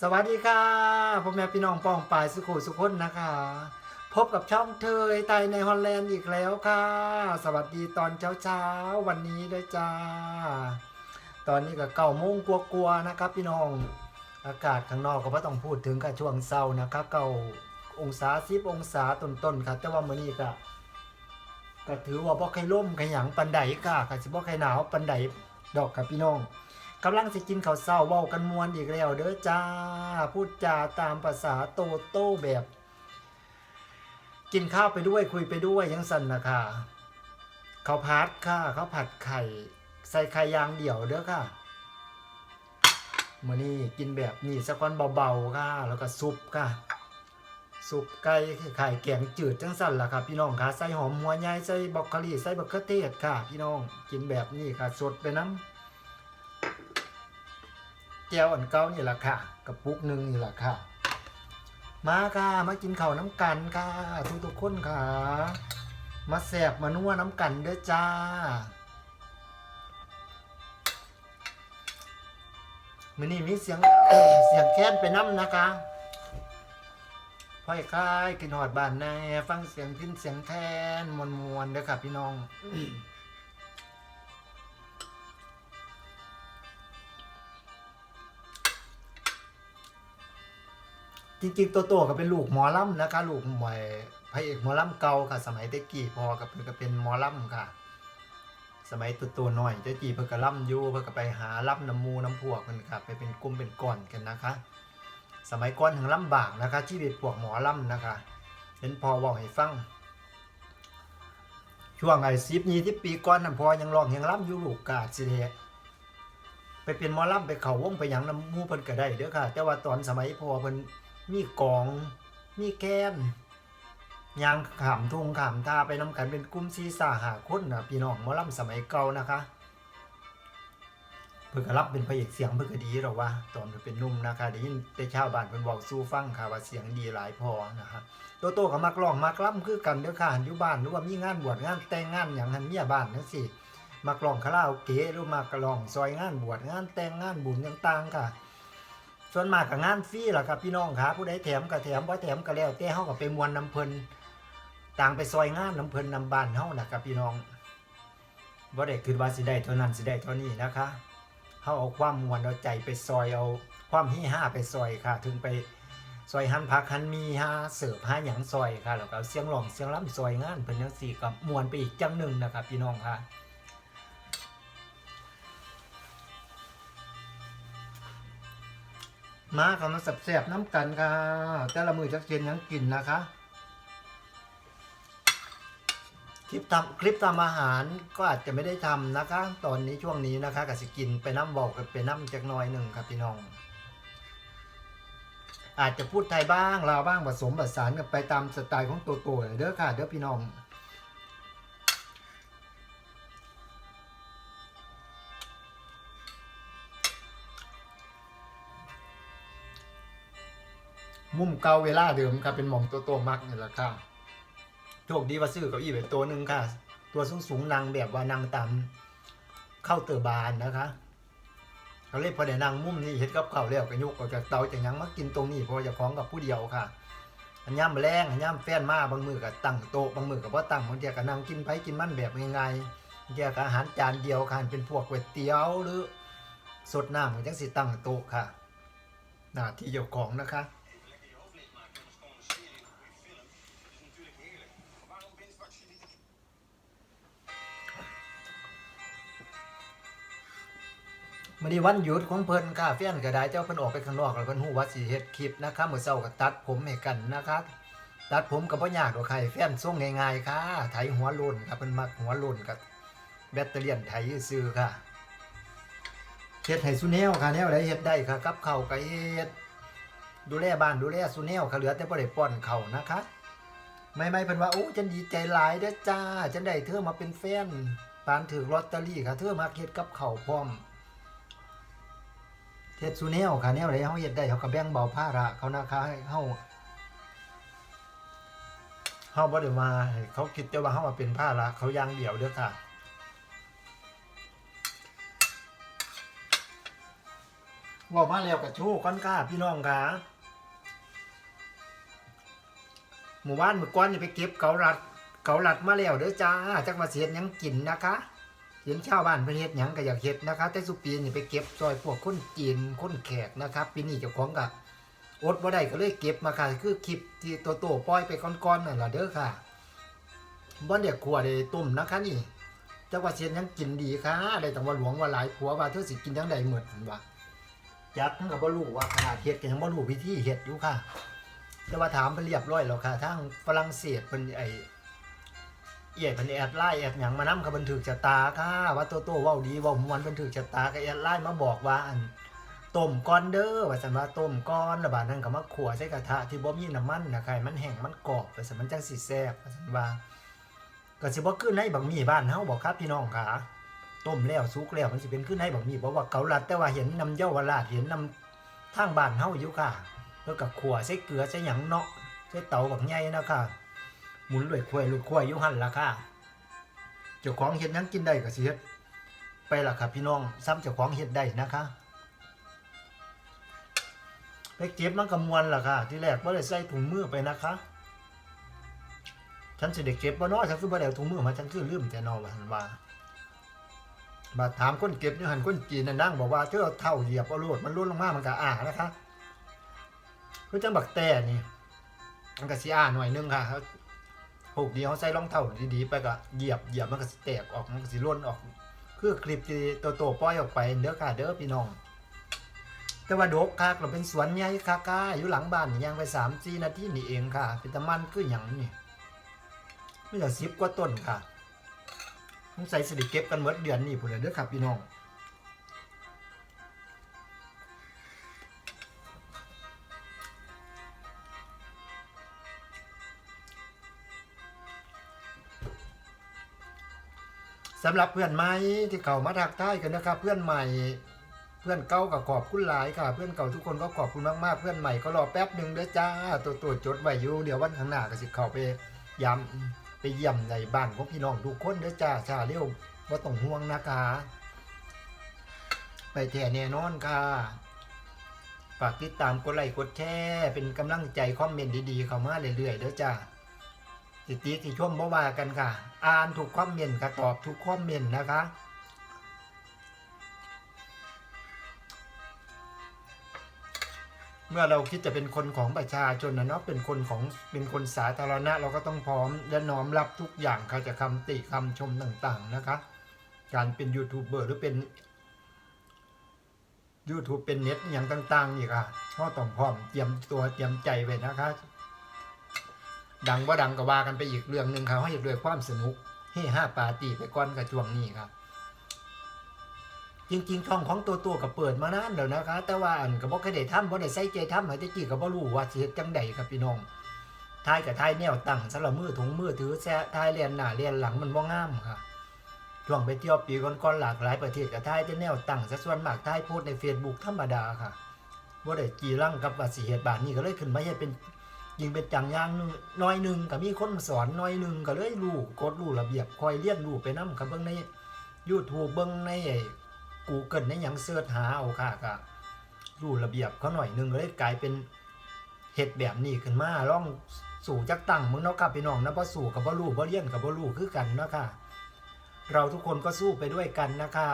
สวัสดีค่ะพ่อแม่พี่น้องปองปายสุขุสุขคนนะคะ พบกับช่องเธอไตในฮอลแลนด์อีกแล้วค่ะ สวัสดีตอนเช้าเช้าวันนี้ด้วยจ้า ตอนนี้ก็เก้าโมงกลัวๆนะครับ พี่น้องอากาศข้างนอกก็ไม่ต้องพูดถึงกับช่วงเช้านะครับเก้าองศาสิบองศาต้นๆครับแต่ว่ามื้อนี้ก็ก็ถือว่าบ่ใครล่มใครหยังปันไดค่ะก็สิบ่ใครหนาวปันไดดอกครับพี่น้อง กำลังสิกินข้าวเศร้าเว้ากันมวนอีกแล้วเด้อจ้า พูดจาตามภาษาโตโต้แบบ กินข้าวไปด้วยคุยไปด้วยยังสันนะค่ะข้าวผัดค่ะข้าวผัดไข่ ใส่ไข่ยางเดี่ยวเด้อค่ะมื้อนี้กินแบบนี้สักวันเบาๆค่ะ แล้วก็ซุปค่ะ ซุปไก่ไข่แกงจืดจังสั่นล่ะค่ะพี่น้องค่ะใส่หอมหัวใหญ่ใส่บรอกโคลีใส่บักเขือเทศค่ะ พี่น้องกินแบบนี้ค่ะสดไปน้ำ แก้วอันเก่านี่แหละค่ะกระปุกหนึ่งนี่แหละค่ะ มาค่ะมากินข้าวน้ำกันค่ะทุกทุกคนค่ะ มาแสบมานัวน้ำกันเด้อจ้ามือนี้มีเสียงเสียงแค้นไปน้ำนะคะพ่อยคายกินหอดบ้านแน่ฟังเสียงพินเสียงแค้นมวนมวนเด้อค่ะพี่น้อง จริงๆตัวโตก็เป็นลูกหมอลำนะคะ ลูกหมวยพระเอกหมอลำเก่าค่ะ สมัยเตกี้พอกับเพิ่นก็เป็นหมอลำค่ะ สมัยตัวตัวๆหน่อยเตกี้เพิ่นก็ล่ำอยู่เพิ่นก็ไปหาล่ำน้ำมูน้ำพวกเพิ่นค่ะ ไปเป็นกลุ่มเป็นก้อนกันนะคะ สมัยก่อนถึงลำบากนะคะ ชีวิตพวกหมอลำนะคะเห็นพอว่าให้ฟังช่วงไอ้สิบยี่ที่ปีก่อนนั่นพอยังร้องยังล่ำอยู่ลูกกาดสิเดไปเป็นหมอลำไปเขาวงไปหยังน้ำมูเพิ่นก็ได้เด้อค่ะ แต่ว่าตอนสมัยพอเพิ่น มีกอง มีแกนยางขามทุงขามทาไปน้ำกันเป็นกลุ่มซีสาหาคนนะพี่น้องมอลำสมัยเก่านะคะ เพิ่นก็รับเป็นพระเอกเสียงเพิ่นก็ดีหรอว่าตอนเพิ่นเป็นนุ่มนะคะได้ยินแต่ชาวบ้านเพิ่นบอกสู้ฟังค่ะว่าเสียงดีหลายพอนะคะโตโตก็มักร้องมักล่ำคือกันเด้อค่ะอยู่บ้านหรือว่ามีงานบวชงานแต่งงานหยังหันเมียบ้านจังซี่มักร้องคาราโอเกะหรือมากร้องซอยงานบวชงานแต่งงานบุญต่างๆค่ะ ส่วนมากกับงานฟรีล่ะครับพี่น้องครับผู้ใดแถมก็แถมบ่าแถมก็แล้วแต่เฮาก็ไปมวนน้ำเพลินต่างไปซอยงานน้ำเพิ่นนำบ้านเฮานะครับพี่น้องบ่ได้คิดว่าสิได้เท่านั้นสิได้เท่านี้นะคะเฮาเอาความมวนเอาใจไปซอยเอาความฮีห้าไปซอยค่ะ ถึงไปซอยหันผักหันมีหาเสิร์ฟหาหยังซอยค่ะแล้วก็เสียงร้องเสียงรำซอยงานเพิ่นจังซี่ก็มวนไปอีกจังหนึ่งนะครับพี่น้องค่ะ มาคำมาแสบน้ำกันค่ะ แต่ละมือจักเจนยังกินนะคะ คลิปทำคลิปทำอาหารก็อาจจะไม่ได้ทำนะคะ ตอนนี้ช่วงนี้นะคะกับสิกินไปน้ำบอกกับไปน้ำจักน้อยหนึ่งครับพี่น้อง อาจจะพูดไทยบ้างลาวบ้างผสมผสานกันไปตามสไตล์ของตัวตัวเด้อค่ะ เด้อพี่น้อง มุมเก่าเวลาเดิมครับเป็นหมองตัวตัวมักนี่แหละค่ะโชคดีว่าซื้อเก้าอี้ไปตัวหนึ่งค่ะ ตัวสูงสูงๆนางแบบว่านางตำเข้าเตอร์บานนะคะเขาเรียกพอได้นางมุมนี้เห็ดกับเข้าแล้วก็ยกออกจากเตาจากยังมากินตรงนี้พอจะคล้องกับผู้เดียวค่ะอันย่ำแรงอันย่ำแฟนมาบางมือกับตั้งโต๊ะบางมือกับว่าตั้งบางทีก็นั่งกินไปกินมันแบบง่ายๆบางทีก็อาหารจานเดียวค่ะเป็นพวกก๋วยเตี๋ยวหรือสดน้ำมันจังสิตั้งโต๊ะค่ะหน้าที่เจ้าของนะคะ มื่อนี้วันหยุดของเพิ่นค่ะเฟียนก็ได้เจ้าเพิ่นออกไปข้างนอกแล้วเพิ่นฮู้ว่าสิเฮ็ดคลิปนะคะมื้อเช้าก็ตัดผมให้กันนะคะตัดผมก็บ่ยากดอกค่ะแฟนส่งง่ายๆค่ะไถหัวโล้นค่ะเพิ่นมักหัวโล้นกับแบตเตอรี่ไถซื่อค่ะเฮ็ดให้ซุแนวค่ะแนวใดเฮ็ดได้ค่ะกับข้าวก็เฮ็ดดูแลบ้านดูแลซุแนวค่ะเหลือแต่บ่ได้ป้อนข้าวนะคะไม่ไม่ๆเพิ่นว่าโอ้ฉันดีใจหลายเด้อจ้าฉันได้เธอมาเป็นแฟนปานถือลอตเตอรี่ค่ะเธอมาเฮ็ดกับข้าวพร้อม เฮ็ดซูแนวค่ะแนวใดเฮาเฮ็ดได้เขาก็แบ่งเบาภาระเขานะคะให้เฮาเฮาบ่ได้มาเขาคิดแต่ว่าเฮามาเป็นภาระเขาย่างเดียวเด้อค่ะอบอกมาแล้วกับโชว์ก้อนกล้าพี่น้องค่ะหมู่บ้านหมู่ก้อนนี่ไปเก็บเกาลัดเกาลัดมาแล้วเด้อจ้าจักมาเสียดยังกินนะคะ เห็นชาวบ้านเพิ่นเฮ็ดหยังก็อยากเฮ็ดนะคะแต่สุปีนี่ไปเก็บซอยพวกคนจีนคนแขกนะครับปีนี้เจ้าของก็อดบ่ได้ก็เลยเก็บมาค่ะคือคลิปที่โตโตปล่อยไปก่อนๆนั่นล่ะเด้อค่ะบ่ได้ขัวได้ต้มนะคะนี่จักว่าเสียดหยังกินดีค่ะได้ต้องว่าหลวงว่าหลายผัวว่าเธอสิกินจังใดหมดหั่นว่ายักษ์มันก็บ่รู้ว่าขนาดเฮ็ดก็ยังบ่รู้วิธีเฮ็ดอยู่ค่ะ แต่ว่าถามเพิ่นเรียบร้อยแล้วค่ะทางฝรั่งเศสเพิ่นไอ้ เอียเพิ่นแอดไลน์แอดหยังมานำก็บันทึกชะตาค่ะว่าโตโตเว้าดีว้าม่วนบันทึกชะตาก็แอดไลน์มาบอกว่าอันต้มก่อนเด้อว่าซั่นว่าต้มก่อนแล้วบาดนั้นก็มาขั่วใส่กระทะที่บ่มีน้ำมันนะค่ะให้มันแห้งมันกรอบว่าซั่นมันจังสิแซ่บว่าซั่นว่าก็สิบ่คือในบักหมี่บ้านเฮาบ่ครับพี่น้องค่ะต้มแล้วสุกแล้วมันสิเป็นขึ้นให้บักหมี่เพราะว่าเกาลัดแต่ว่าเห็นน้ำเย้าวราดเห็นน้ำทางบ้านเฮาอยู่ค่ะแล้วก็ขั่วใส่เกลือใส่หยังเนาะใส่เตาบักใหญ่นะค่ะ หมุนด้วยควยลูกควยยู่หั่นล่ะค่ะเจ้าของเฮ็ดยังกินได้ก็สิเฮ็ดไปล่ะครับพี่น้องซ้ำเจ้าของเฮ็ดได้นะคะไปเก็บมันก็มวนล่ะค่ะ ที่แรกบ่ได้ใส่ถุงมือไปนะคะ ฉันสิได้เก็บบ่นาะฉันคือบ่ได้ถุงมือมาฉันคือลืมแต่นอว่าหันว่าบาดถามคนเก็บยู่หันคนจีนนั่งบอกว่าเธอเท่าเหยียบเอาโลดมันล้นลงมามันก็อ่านะคะคือจังบักแต่นี่มันก็สิอ่าหน่อยนึงค่ะ เขาผูกดีเขาใส่รองเท้าดีๆ ไปก็เหยียบเหยียบมันก็สิแตกออกมันก็สิล้นออก คือคลิปที่โตๆปล่อยออกไปเด้อค่ะเด้อพี่น้อง แต่ว่าดกคักเราเป็นสวนใหญ่คักๆอยู่หลังบ้านนี่ย่างไปสามสี่นาทีนี่เองค่ะ เป็นตะมันคือหยังนี่ไม่ถึงสิบกว่าต้นค่ะสงสัยสิเก็บกันเมื่อเดือนนี้พุ่นแหละเด้อครับพี่น้อง สำหรับเพื่อนใหม่ที่เขามาทักทายกันนะครับ เพื่อนใหม่ เพื่อนเก่าก็ขอบคุณหลายค่ะ เพื่อนเก่าทุกคนก็ขอบคุณมากๆ เพื่อนใหม่ก็รอแป๊บหนึ่งเด้อจ้า ตัวตัวจดไว้อยู่เดี๋ยววันข้างหน้าก็สิเข้าไปย้ำไปเยี่ยมในบ้านของพี่น้องทุกคนเด้อจ้าชาเร็วว่าต้องห่วงนะคะไปแท่แน่นอนค่ะฝากติดตามกดไลค์กดแชร์เป็นกำลังใจคอมเมนต์ดีๆเข้ามาเรื่อยๆเด้อจ้า ติติที่ชมบ่ว่ากันค่ะ อ่านถูกคอมเมนค่ะตอบทุกคอมเมนนะคะเมื่อเราคิดจะเป็นคนของประชาชนนะเนาะเป็นคนของเป็นคนสาธารณะ เราก็ต้องพร้อมและน้อมรับทุกอย่างค่ะจะคำติคำชมต่างๆนะคะ การเป็นยูทูบเบอร์หรือเป็น YouTube เป็นเน็ตอย่างต่างๆนี่ค่ะก็ต้องพร้อมเตรียมตัวเตรียมใจไว้นะคะ ดังว่าดังก็ว่ากันไปอีกเรื่องหนึ่งครับให้ด้วยความสนุกเฮห้าปาร์ตี้ไปก้อนกับช่วงนี้ครับ จริงๆช่องของตัวตัวก็เปิดมานานแล้วนะคะแต่ว่าอันก็บ่เคยได้ทำบ่ได้ใส่ใจทำให้ตะกี้ก็บ่รู้ว่าเฮ็ดจังใดครับพี่น้องทายกับทายแนวตั้งสำหรับมือถุงมือถือแซ่ทายเรียนหน้าเรียนหลังมันบ่งามค่ะช่วงไปเที่ยวปีก่อนๆหลากหลายประเทศก็ทายแต่แนวตั้งซะส่วนมากทายโพสใน Facebook ธรรมดาค่ะบ่ได้จีรังกับว่าสิเฮ็ดบานนี้ก็เลยขึ้นมาเฮ็ดเป็น ยิ่งเป็นจังอย่างหนึงน้อยหนึ่งก็มีคนสอนน้อยหนึ่งก็เลยรู้กดรู้ระเบียบคอยเรียนรู้ไปนํกับเบิ่งใน YouTube เบิ่งในไอ้ Google ในหยังเสิร์ชหาเอาค่ะก็รู้ระเบียบเขาหน่อยหนึงเลยกลายเป็นเฮ็ดแบบนี้ขึ้นมาลองสู่จักตั้งมึงเนาะครับพี่น้องนะบ่สู่กับบ่รู้บ่เรียนกับบ่รู้คือกันเนาะค่ะเราทุกคนก็สู้ไปด้วยกันนะคะ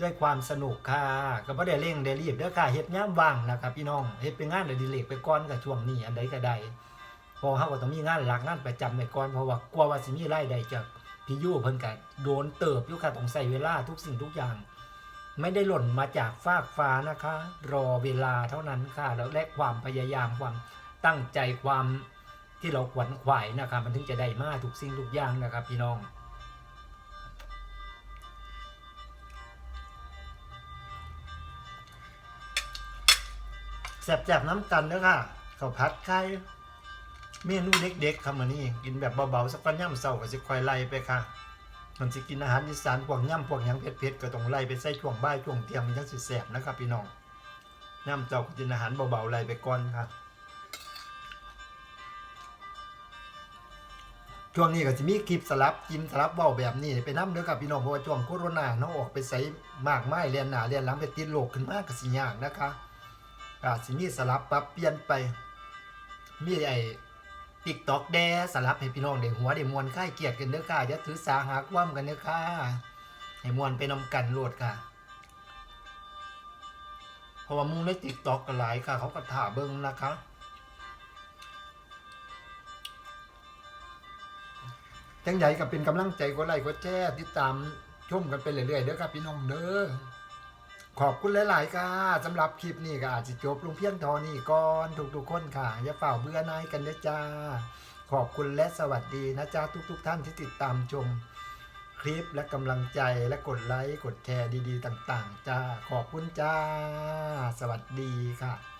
ด้วยความสนุกค่ะก็บ่ได้เร่งได้รีบเด้อค่ะเฮ็ดยามว่างนะครับพี่น้องเฮ็ดเป็นงานอดิเรกไปก่อนกับช่วงนี้อันใดก็ได้พอเฮาก็ต้องมีงานหลักงานประจำไปก่อนเพราะว่ากลัวว่าสิมีรายได้จากพี่ยู่เพิ่นก็โดนเติบอยู่ค่ะต้องใช้เวลาทุกสิ่งทุกอย่าง ไม่ได้หล่นมาจากฟากฟ้านะคะ รอเวลาเท่านั้นค่ะ แล้วและความพยายามความตั้งใจความที่เราขวนขวายนะครับมันถึงจะได้มาทุกสิ่งทุกอย่างนะครับพี่น้อง แสบๆน้ำกันเด้อค่ะข้าวผัดไข่เมนูเด็กๆครับมื้อนี้กินแบบเบาๆสักวันย่ำเช้าก็สิค่อยไล่ไปค่ะมันสิกินอาหารอีสานพวกย่ำพวกหยังเผ็ดๆก็ต้องไล่ไปใส่ช่วงบ่ายช่วงเที่ยงมันจังสิแซ่บนะครับพี่น้องย่ำเจ้าก็กินอาหารเบาๆไล่ไปก่อนค่ะช่วงนี้ก็สิมีคลิปสลับกินสลับเว้าแบบนี้ไปนํเด้อครับพี่น้องเพราะว่าช่วงโควิดเนาะออกไปไสมากมายเรียนหนาเรียนหลังไปติดโรคขึ้นมาก็สิยากนะคะ อาสิมีสลับปรับเปลี่ยนไป มีไอ้ TikTok แดสลับให้พี่น้องได้หัวได้มวนคลายเกียดกันเด้อค่ะอย่าถือสาหาความกันเด้อค่ะให้มวนไปนำกันโลดค่ะเพราะว่ามุงใน TikTok ก็หลายค่ะ เขาก็ถ่าเบิ่งนะคะจังใหญ่ก็เป็นกำลังใจกดไลค์กดแชร์ติดตามชมกันไปเรื่อยๆเด้อครับพี่น้องเด้อ ขอบคุณหลาย ๆ ค่ะสำหรับคลิปนี้ก็อาจจะจบลงเพียงเทอนี้ก่อนทุกๆคนค่ะ อย่าเฝ้าเบื่อนายกันนะจ้า ขอบคุณและสวัสดีนะจ๊ะทุก ๆ ท่านที่ติดตามชม คลิปและกำลังใจและกดไลค์กดแชร์ดี ๆ ต่าง ๆ จ้า ขอบคุณจ้า สวัสดีค่ะ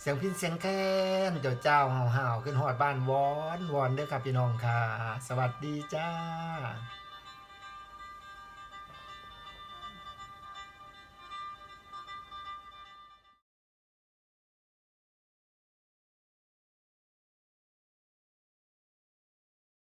เสียงพินเสียงแค้นเจ้าเจ้าห่าวๆขึ้นหอดบ้านวอนวอนเด้อครับพี่น้องค่ะ สวัสดีจ้า